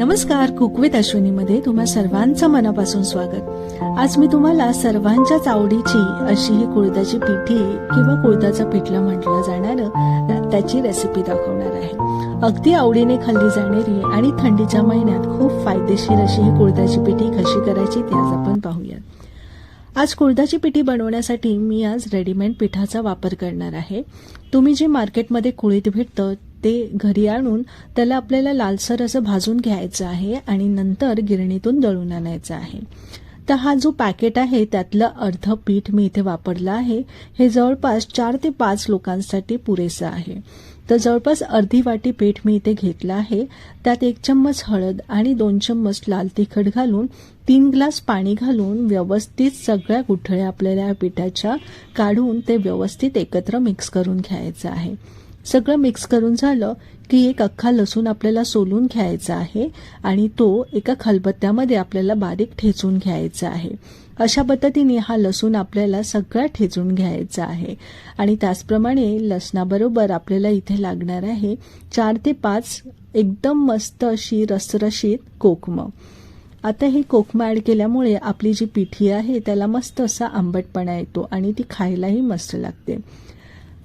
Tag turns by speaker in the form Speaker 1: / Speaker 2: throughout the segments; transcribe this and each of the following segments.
Speaker 1: नमस्कार कुकवित अश्विनीमध्ये तुम्हा सर्वांचं मनापासून स्वागत. आज मी तुम्हाला सर्वांच्याच आवडीची अशी ही कुळदाची पिठी किंवा कुळदाचं पिठलं म्हटलं जाणारं त्याची रेसिपी दाखवणार आहे. अगदी आवडीने खाल्ली जाणारी आणि थंडीच्या महिन्यात खूप फायदेशीर अशी ही कुळदाची पिठी कशी करायची ते आज आपण पाहूयात. आज कुळदाची पिठी बनवण्यासाठी मी आज रेडीमेड पिठाचा वापर करणार आहे. तुम्ही जे मार्केटमध्ये कुळीत भेटतं ते घरी आणून त्याला आपल्याला लालसर असं भाजून घ्यायचं आहे आणि नंतर गिरणीतून दळून आणायचं आहे. तर हा जो पॅकेट आहे त्यातलं अर्ध पीठ मी इथे वापरलं आहे. हे जवळपास चार ते पाच लोकांसाठी पुरेसं आहे. तर जवळपास अर्धी वाटी पीठ मी इथे घेतलं आहे. त्यात एक चम्मच हळद आणि दोन चम्मच लाल तिखट घालून तीन ग्लास पाणी घालून व्यवस्थित सगळ्या गुठळ्या आपल्याला या पिठाच्या काढून ते व्यवस्थित एकत्र मिक्स करून घ्यायचं आहे. सगळं मिक्स करून झालं की एक अख्खा लसूण आपल्याला सोलून घ्यायचा आहे आणि तो एका खलबत्त्यामध्ये आपल्याला बारीक ठेचून घ्यायचा आहे. अशा पद्धतीने हा लसूण आपल्याला सगळा ठेचून घ्यायचा आहे. आणि त्याचप्रमाणे लसणाबरोबर आपल्याला इथे लागणार आहे चार ते पाच एकदम मस्त अशी रसरशीत कोकमं. आता हे कोकम ॲड केल्यामुळे आपली जी पिठी आहे त्याला मस्त असा आंबटपणा येतो आणि ती खायलाही मस्त लागते.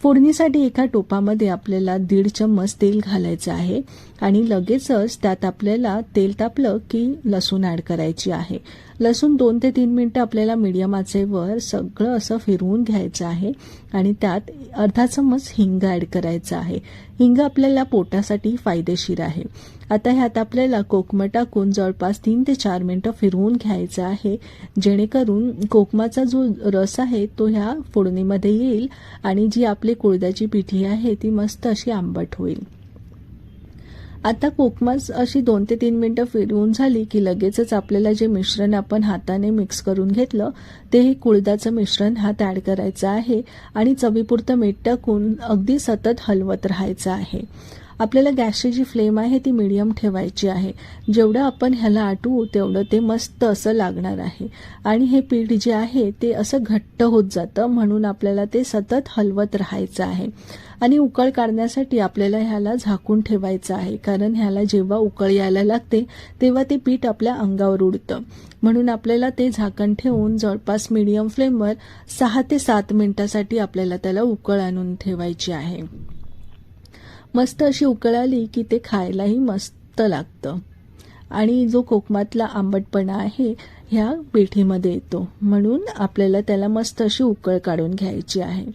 Speaker 1: फोडणीसाठी एका टोपामध्ये आपल्याला दीड चम्मच तेल घालायचं आहे आणि लगेचच त्यात आपल्याला तेल तापलं की लसूण ॲड करायची आहे. लसूण दोन ते तीन मिनटं आपल्याला मीडियम आचेवर सगळं असं फिरवून घ्यायचं आहे आणि त्यात अर्धा चम्मच हिंग ॲड करायचं आहे. हिंग आपल्याला पोटासाठी फायदेशीर आहे. आता ह्यात आपल्याला कोकम टाकून जवळपास तीन ते चार मिनटं फिरवून घ्यायचं आहे जेणेकरून कोकमाचा जो रस आहे तो ह्या फोडणीमध्ये येईल आणि जी आपली कुळद्याची पिठी आहे ती मस्त अशी आंबट होईल. आता कोकमास अशी दोन ते तीन मिनटं फिरवून झाली की लगेचच आपल्याला जे मिश्रण आपण हाताने मिक्स करून घेतलं ते हे कुळदाचं मिश्रण हात ॲड करायचं आहे आणि चवीपुरतं मीठ टाकून अगदी सतत हलवत राहायचं आहे. आपल्याला गॅसची जी फ्लेम आहे ती मिडियम ठेवायची आहे. जेवढं आपण ह्याला आटवू तेवढं ते मस्त असं लागणार आहे. आणि हे पीठ जे आहे ते असं घट्ट होत जातं म्हणून आपल्याला ते सतत हलवत राहायचं आहे. आणि उकळ काढण्यासाठी आपल्याला ह्याला झाकून ठेवायचं आहे कारण ह्याला जेव्हा उकळ यायला लागते तेव्हा ते पीठ आपल्या अंगावर उडतं. म्हणून आपल्याला ते झाकण ठेवून जवळपास मीडियम फ्लेमवर सहा ते सात मिनिटासाठी आपल्याला त्याला उकळ आणून ठेवायची आहे. मस्त अशी उकळ आली की ते खायलाही मस्त लागतं. आणि जो कोकमातला आंबटपणा आहे ह्या पेठीमध्ये येतो. म्हणून आपल्याला त्याला मस्त अशी उकळ काढून घ्यायची आहे.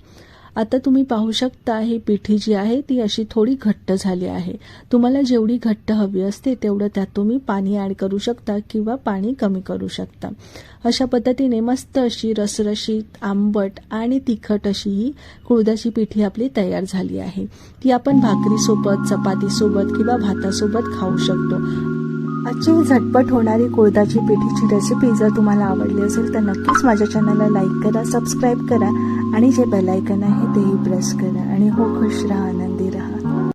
Speaker 1: आता तुम्ही पाहू शकता ही पिठी जी आहे ती अशी थोडी घट्ट झाली आहे. तुम्हाला जेवढी घट्ट हवी असते तेवढं त्यात तुम्ही पाणी ॲड करू शकता किंवा पाणी कमी करू शकता. अशा पद्धतीने मस्त अशी रसरशीत आंबट आणि तिखट अशी ही कुळदाची पिठी आपली तयार झाली आहे. ती आपण भाकरीसोबत चपातीसोबत किंवा भातासोबत खाऊ शकतो. आजची ही झटपट होणारी कुळदाची पिठीची रेसिपी जर तुम्हाला आवडली असेल तर नक्कीच माझ्या चॅनलला लाईक करा सबस्क्राईब करा आणि जे बेलायकन आहे तेही प्रेस करा आणि हो खुश राहा आनंदी राहा.